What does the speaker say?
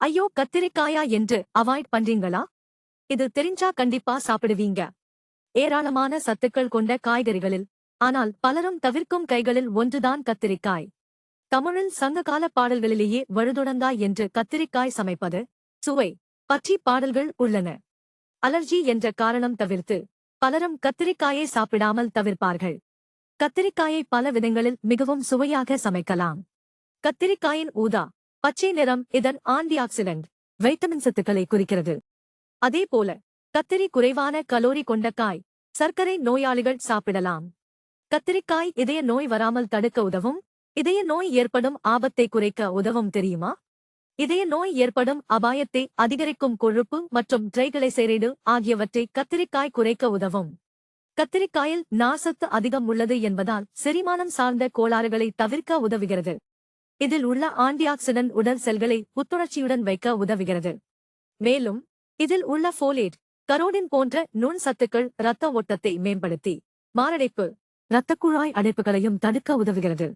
ஐயோ கத்திரிக்காயா என்று அவாய்ட் பண்றீங்களா? இது தெரிஞ்சா கண்டிப்பா சாப்பிடுவீங்க. ஏராளமான சத்துக்கள் கொண்ட காய்கறிகளில். ஆனால் பலரும் தவிர்க்கும் கைகளில் ஒன்றுதான் கத்திரிக்காய். தமிழில் சங்ககால பாடல்களிலேயே வழுதுடங்காய் என்று கத்திரிக்காய் சமைப்பது சுவை பற்றி பாடல்கள் உள்ளன. அலர்ஜி என்ற காரணம் தவிர்த்து பலரும் கத்திரிக்காயை சாப்பிடாமல் தவிர்ப்பார்கள். கத்திரிக்காயை பல விதங்களில் மிகவும் சுவையாக சமைக்கலாம். கத்திரிக்காயின் ஊதா பச்சை நிறம் இதன் ஆன்டிஆக்சிடென்ட் வைட்டமின் சத்துக்களை குறிக்கிறது. அதே போல கத்திரி குறைவான கலோரி கொண்ட காய் சர்க்கரை நோயாளிகள் சாப்பிடலாம். கத்திரிக்காய் இதய நோய் வராமல் தடுக்க உதவும் இதய நோய் ஏற்படும் ஆபத்தை குறைக்க உதவும் தெரியுமா? இதய நோய் ஏற்படும் அபாயத்தை அதிகரிக்கும் கொழுப்பு மற்றும் ட்ரைகிளைசரைடு ஆகியவற்றை கத்திரிக்காய் குறைக்க உதவும். கத்திரிக்காயில் நாசத்து அதிகம் உள்ளது என்பதால் செரிமானம் சார்ந்த கோளாறுகளை தவிர்க்க உதவுகிறது. இதில் உள்ள ஆன்டிஆக்சிடன்ட் உடல் செல்களை புத்துணர்ச்சியுடன் வைக்க உதவுகிறது. மேலும் இதில் உள்ள ஃபோலேட் கரோடின் போன்ற நுண் சத்துக்கள் இரத்த ஓட்டத்தை மேம்படுத்தி மாரடைப்பு இரத்தக்குழாய் அடைப்புகளையும் தடுக்க உதவுகிறது.